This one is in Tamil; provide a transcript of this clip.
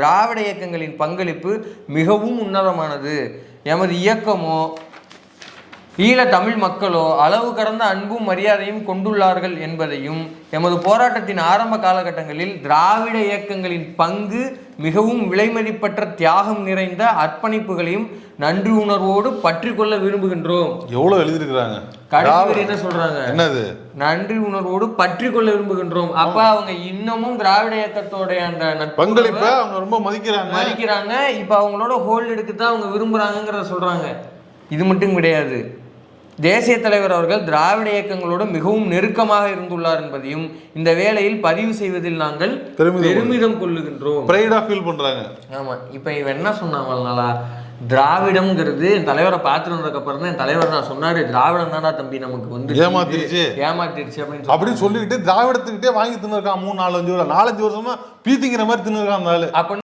திராவிட இயக்கங்களின் பங்களிப்பு மிகவும் உன்னதமானது. எமது இயக்கமோ ஈழ தமிழ் மக்களோ அளவு கடந்த அன்பும் மரியாதையும் கொண்டுள்ளார்கள் என்பதையும் எமது போராட்டத்தின் ஆரம்ப காலகட்டங்களில் திராவிட இயக்கங்களின் பங்கு மிகவும் விலைமதிப்பற்ற தியாகம் நிறைந்த அர்ப்பணிப்புகளையும் நன்றி உணர்வோடு பற்றி கொள்ள விரும்புகின்றோம். எவ்வளவு எழுதியிருக்கிறாங்க? கடைசி என்ன சொல்றாங்க? என்னது? நன்றி உணர்வோடு பற்றி கொள்ள விரும்புகின்றோம். அப்ப அவங்க இன்னமும் திராவிட இயக்கத்தோடைய அந்த பங்களிப்பை அவங்க ரொம்ப மதிக்கிறாங்க. மதிக்கிறாங்க. இப்ப அவங்களோட ஹோல்டு எடுக்க தான் அவங்க விரும்புறாங்கிறத சொல்றாங்க. இது மட்டும் கிடையாது. தேசிய தலைவர் அவர்கள் திராவிட இயக்கங்களோடு மிகவும் நெருக்கமாக இருந்துள்ளார் என்பதையும் இந்த வேளையில் பதிவு செய்வதில் நாங்கள் பெருமிதம் கொள்ளுகின்றோம். ப்ரைடா ஃபீல் பண்றாங்க. ஆமா இப்ப இவன் என்ன சொன்னாங்கனாலா திராவிடம்ங்கிறது என் தலைவரை பார்த்துருந்ததுக்கு அப்புறம் தான் என் தலைவர் நான் சொன்னாரு திராவிடம் தானா தம்பி நமக்கு வந்து ஏமாத்திருச்சு. ஏமாத்திருச்சு அப்படின்னு அப்படின்னு சொல்லிக்கிட்டு திராவிடத்துக்கிட்டே வாங்கி தின்னு மூணு நாலஞ்சு வருஷம் நாலஞ்சு வருஷமா பீத்திங்கிற மாதிரி தின்னு இருக்கான் அந்த ஆளு. அப்ப